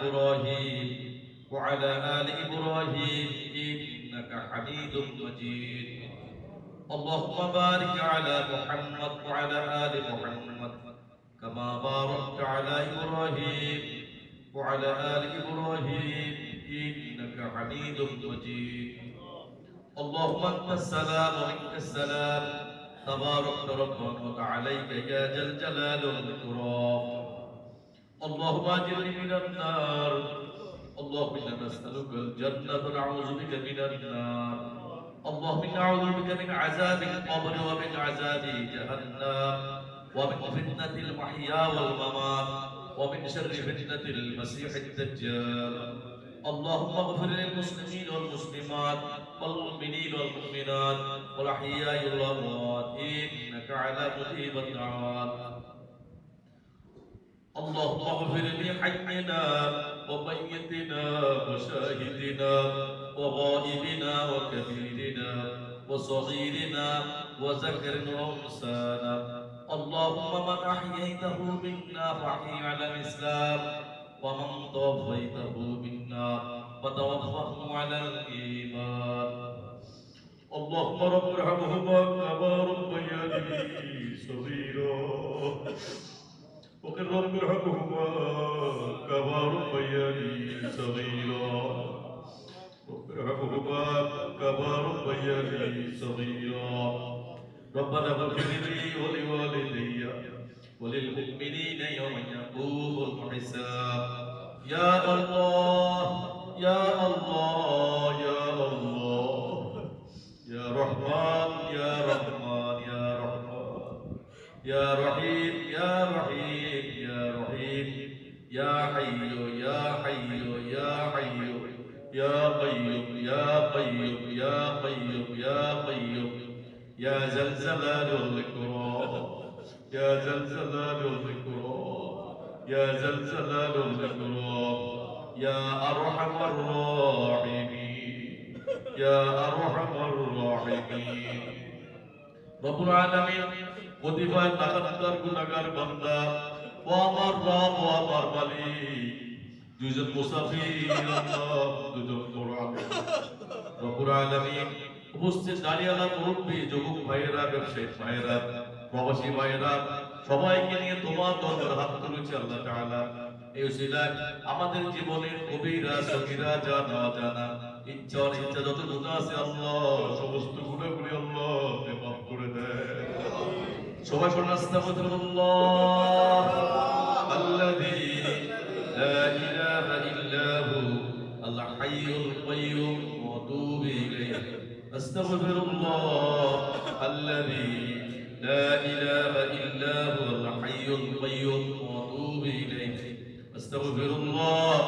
إبراهيم وعلى آل إبراهيم إنك حميد مجيد. اللهم بارك على محمد وعلى آل محمد كما باركت على إبراهيم وعلى آل إبراهيم إنك حميد مجيد. اللهم أنت السلام ومنك السلام. تبارك ربنا وتعاليك يا ذا الجلال والإكرام. اللهم أجرني من النار اللهم إنا نسألك الجنة ونعوذ بك من النار اللهم إنا نعوذ بك من عذاب القبر ومن عذاب جهنم ومن فتنة المحيا والممات ومن شر فتنة المسيح الدجال اللهم اغفر للمسلمين والمسلمات والمؤمنين والمؤمنات والأحياء والأموات إنك على مجيب الدعوات اللهم اغفر لحينا وميتنا وشاهدنا وغائبنا وكبيرنا وصغيرنا وذكر وانسانا اللهم من أحييته منا فاحي على الإسلام ومن توفيته منا فتوفه على الإيمان. اللهم رب ارحمهما كما ربياني صغيرا. وقل رب ارحمهما كما ربياني صغيرا رب ارحمهما كما ربياني صغيرا ربنا اغفر لي ولوالدي وللمؤمنين يوم يقوم الحساب يا الله يا الله يا الله ذا الجلال والإكرام يا ذا الجلال والإكرام يا أرحم الراحمين يا أرحم الراحمين রব্বুল আলামিন কতিপয় তাকাত্তার গুনাহগার বান্দা ও আমার রব ও আমার মালিক দুইজন মুসাফির আল্লাহ দুজন কোরআন রব্বুল আলামিন উপস্থিত দাঁড়িয়ালা মুরব্বী যুবক ভাইয়েরা ব্যবসায়ী ভাইয়েরা প্রবাসী ভাইয়েরা সবাইকে নিয়ে তোমার দরবার হাত তুলেছে আল্লাহ তাআলা। এই আমাদের জীবনের কবিরা সগীরা জানা জানা ইচ্ছা যত গুনাহ আছে আল্লাহ, সমস্ত গুনাহগুলি আল্লাহ মাফ করে দেন সবাই আস্তাগফিরুল্লাহ আল্লাযী লা ইলাহা لا إله إلا هو الحي القيوم وأتوب إليه أستغفر الله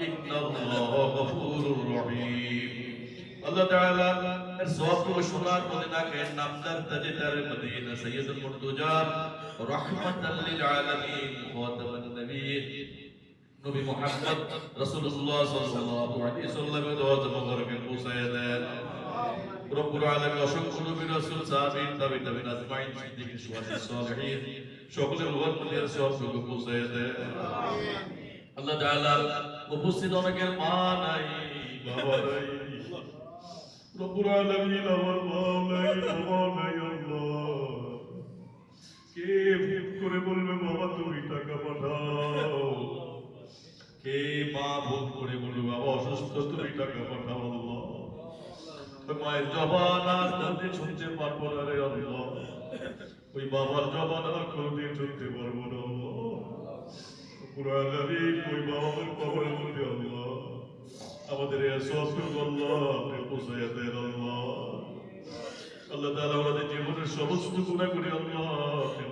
إن الله غفور رحيم الله تعالى الصواب وشنات ولناك النمدر تجدر مدينة سيد المرتجى رحمة للعالمين خاتم النبيين নবী মোহাম্মদ রাসূলুল্লাহ সাল্লাল্লাহু আলাইহি ওয়াসাল্লামের দওয়াত মোবারকে পৌঁছায় দেন রব্বুল আলামিন অসংখ্য নবী রাসূল সাহাবীন তাবিঈন তাবিঈন আজমাইন সিদ্দিকিন শুহাদা সালিহিন সকলের রুহাত মধ্যে সবটুকু পৌঁছায় দেন আল্লাহ তাআলা উপস্থিত অনেকের মা নাই বাবা নাই। রব্বুল আলামিন আমার মা নাই বাবা নাই আল্লাহ। কে ভুল করে বলবে বাবা তুমি টাকা পাঠাও। কে মা ভুল করে বলবে বাবা অসুস্থ তুমি টাকা পাঠাও। আল্লাহ তো মায়ের জবান আর কোনদিন শুনতে পারব না রে আল্লাহ। ওই বাবার জবান আর কোনদিন শুনতে পারব না। পুরো আগামী ওই বাবার কবরের মধ্যে আল্লাহ, আমাদের সবটুকু আল্লাহ আপনি দেন, আল্লাহ। আল্লাহ তাআলা আমাদের জীবনের সমস্ত গুণাগুলি আল্লাহ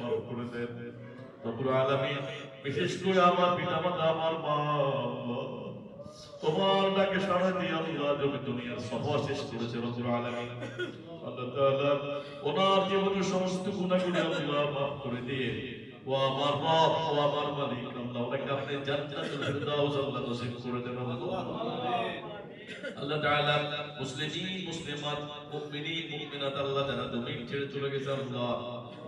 মাফ করে দেন। বিশেষ করে আমার আমার মা, আল্লাহ। তোমার ডাকে সাড়া দিয়ে আল্লাহ জমি দুনিয়ার সফর শেষ করেছে রব্বুল আলামিন। আল্লাহ তাআলা ওনার জীবনের সমস্ত গুণাগুলি আল্লাহ মাফ করে দিয়ে আল্লাহ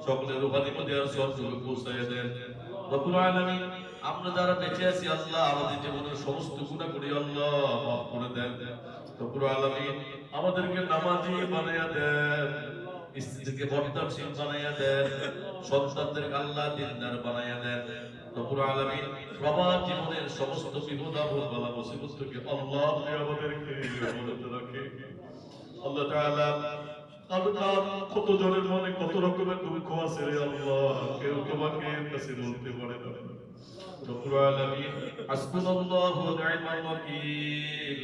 সকলের মধ্যে আর সব দেন। আমরা যারা বেঁচে আছি, আল্লাহ আমাদের জীবনের সমস্ত গুণাগুলি আল্লাহ মাফ করে দেন। আমাদেরকে নামাজি বানায়া দেন, স্ত্রীকে বানায়া দেন, সন্তানদেরকে আল্লাহ দিনদার বানায়া দেন। সমস্ত বিপদ আল্লাহ কত জনের মনে কত রকমের দুঃখ আছে রে আল্লাহ কেউ তোমাকে কাছে বলতে পারে না রব্বুল আলামিন হাসবুনাল্লাহু ওয়া নি'মাল ওয়াকিল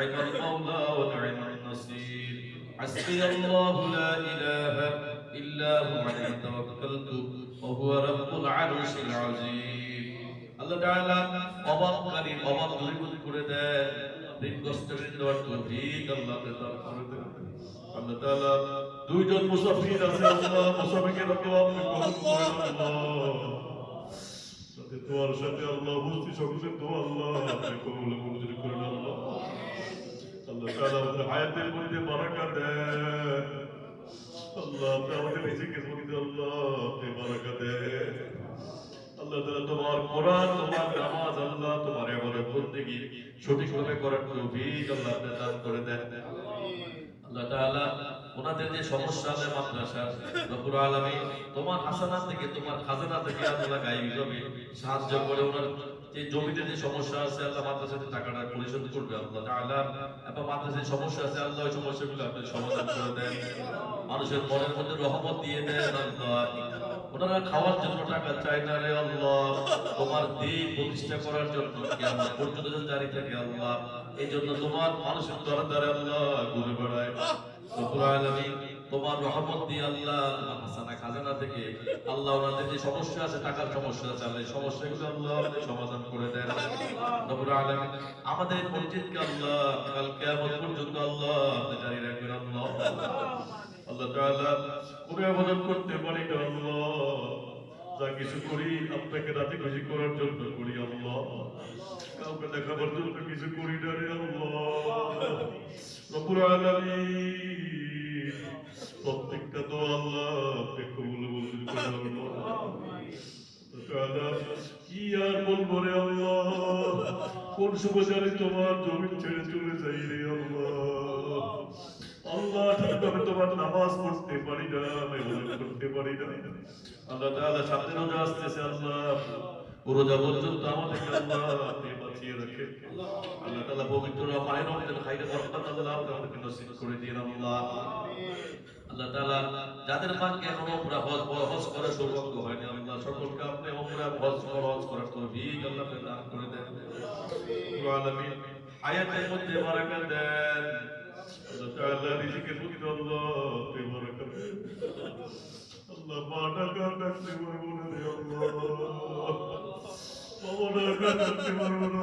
নি'মাল মাওলা ওয়া নি'মান নাসির حسبي الله لا إله إلا هو عليه توكلت وهو رب العرش العظيم আল্লাহ তাআলা অবাককারী অবাক দূরীভূত করে দেন ঋণগ্রস্ত ঋণ দেওয়ার তৌফিক আল্লাহ প্রদান করে দেন আল্লাহ তাআলা দুইজন মুসাফির আছে আল্লাহ তোমার সাথে আল্লাহ বস্তি সকলে তো আল্লাহ আপনি কবুল মঞ্জুর করেন আল্লাহ। আল্লাহ তাআলা বারাকা দেন। আল্লাহ আপনি আমাদের রিজিকের মধ্যে আল্লাহ আপনি বারাকা দেন। তোমার কোরআন তোমার নামাজ আল্লাহ তোমার ইবাদত বندگی সঠিকভাবে করার তৌফিক আল্লাহ আপনি করে দেন। ওনাদের যে সমস্যা আছে মাদ্রাসা, রব্বুল আলামিন, তোমার হাসানা থেকে, তোমার খাজানা থেকে আল্লাহ গায়েবী হবে, সাহায্য করে ওনার যে জমিতে যে সমস্যা আছে, আল্লাহ মাদ্রাসাতে টাকাটা পরিশোধ করবে, আল্লাহ তাআলা এবং মাদ্রাসায় সমস্যা আছে, আল্লাহ ওই সমস্যাগুলো আপনি সমাধান করে দেন। মানুষের মনের মধ্যে রহমত দিয়ে দেন, আল্লাহ। ওনারা খাওয়ার জন্য টাকা না রে আল্লাহ। তোমার দিন প্রতিষ্ঠা করার জন্য জারি থাকে, আল্লাহ। এই জন্য তোমার মানুষের দ্বারা দ্বারা আল্লাহ ঘুরে বেড়ায়। তোমার রহমত দিয়ে আল্লাহ হাসানা খাজানা থেকে আল্লাহ ওনাদের যে সমস্যা আছে, টাকার সমস্যা আছে, আল্লাহ সমস্যাগুলো আল্লাহ সমাধান করে দেন। আমাদের মসজিদকে আল্লাহ কাল কিয়ামত পর্যন্ত আল্লাহ জারি রাখবেন, আল্লাহ। আল্লাহ তাআলা কোনো ইবাদত করতে পারি আল্লাহ। যা কিছু করি, আপনাকে রাতে খুশি করার জন্য করি, আল্লাহ। কাউকে দেখাবার জন্য কিছু করি না রে, আল্লাহ। প্রত্যেকটা দোয়া আল্লাহ কবুল কি আর বলব রে আল্লাহ? কোন সুবাজারে তোমার জমি ছেড়ে চলে যাই রে আল্লাহ? আল্লাহ ঠিকভাবে তোমার নামাজ পড়তে পারি না করতে পারি না। আল্লাহ সামনে রোজা আসতেছে আল্লাহ। রোজা পর্যন্ত আমাদেরকে আল্লাহ রাখেন আল্লাহ তাআলা পবিত্র মায়ের রমজান খাইরে বরকত আল্লাহ আমাদেরকে নসিব করে দিন আল্লাহ। আল্লাহ তাআলা যাদের ভাগ্যে এখনও আমরা হজ হজ করার সৌভাগ্য হয়নি, আল্লাহ সকলকে আপনি আমরা হজ হজ করার তৌফিক আল্লাহ আপনি দান করে দেন। আলামিন হায়াতের মধ্যে বারাকা দেন। আল্লাহ তাআলা রিজিকের মধ্যে আল্লাহ আপনি আল্লাহ মা ডাকা ডাকতে পারব না রে আল্লাহ। বাবা ডাকা ডাকতে পারব না।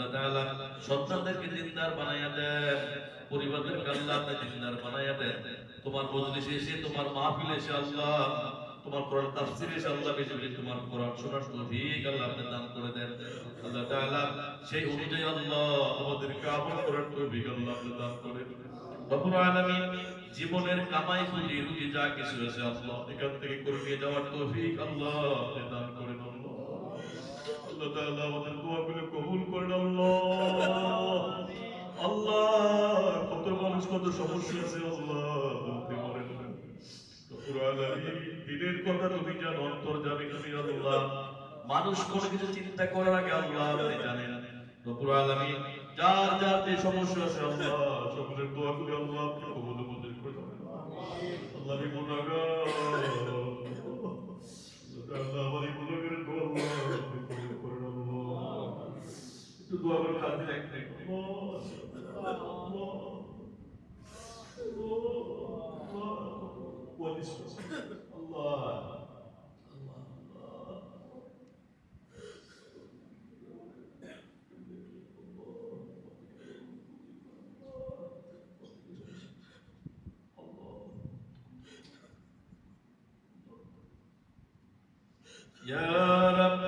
আল্লাহ তাআলা সন্তানদেরকে দিনদার বানায়া দেন, পরিবারদেরকে আল্লাহ আপনি দিনদার বানায়া দেন। তোমার মজলিসে এসে, তোমার মাহফিলে এসে আল্লাহ, তোমার কোরআন তাফসিরে আল্লাহ বেশি বেশি তোমার কোরআন শোনার তৌফিক আল্লাহ আপনি দান করে দেন। আল্লাহ তাআলা সেই অনুযায়ী আল্লাহ আমাদেরকে আমল করার তৌফিক আল্লাহ আপনি দান করেন রব্বুল আলামিন জীবনের কামাই পুঁজি রুজি যা কিছু আছে আল্লাহ এখান থেকে করে নিয়ে যাওয়ার তৌফিক আল্লাহ আপনি দান করেন আল্লাহ আল্লাহ তাআলা আমাদের দোয়াগুলো কবুল কত সমস্যা আছে আল্লাহ বলতে পারেন দিনের কথা তুমি জানো অন্তর জানি তুমি আল্লাহ মানুষ কোনো কিছু চিন্তা করার আগে আল্লাহ আপনি জানেন যার যার যে সমস্যা আছে আল্লাহ সকলের یا رب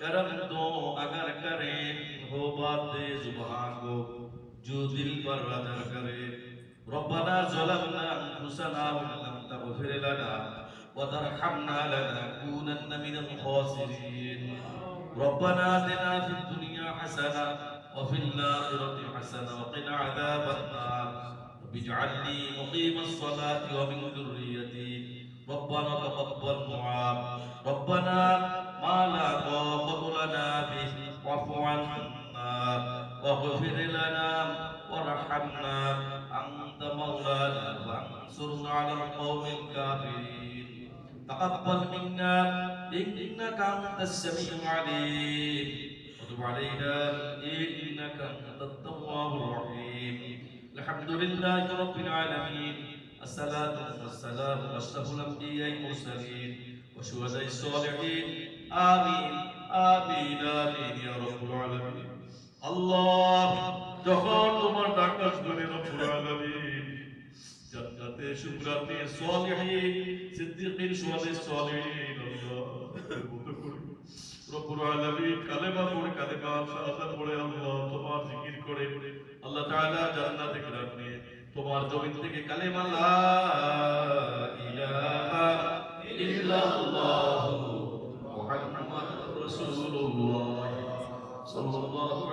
کرم دو اگر کرے ہو بات زبان کو جو دل پر اثر کرے۔ ربنا ظلمنا انفسنا ولم تغفر لنا وترحمنا لنكونن من الخاسرين ربنا آتنا في الدنيا حسنة وفي الآخرة حسنة وقنا عذاب النار۔ رب مقيم الصلاة ومن ذريتي ربنا تقبل دعاء ربنا ما لا طاقة لنا به واعف عنا واغفر لنا وارحمنا أنت مولانا فانصرنا على القوم الكافرين تقبل منا إنك أنت السميع العليم وتب علينا إنك أنت التواب الرحيم الحمد لله رب العالمين الصلاة والسلام على أشرف الأنبياء المرسلين وشهداء الصالحين آمين آمين آمين يا رب العالمين আল্লাহ যখন তোমার ডাক আসবে রব্বুল আলামিন জান্নাতে শুকরাতে সালিহিন সিদ্দিকিন শুহাদায়ে সালিহিন আল্লাহ কবুল করুন রব্বুল আলামিন কালেমা পড়ে কালেমা শাহাদাত পড়ে আল্লাহ তোমার জিকির করে আল্লাহ তাআলা জান্নাতে গ্রাম নিয়ে তোমার জমি থেকে কালেমা লা ইলাহা ইল্লাল্লাহ মুহাম্মাদুর রাসূলুল্লাহ সাল্লাল্লাহু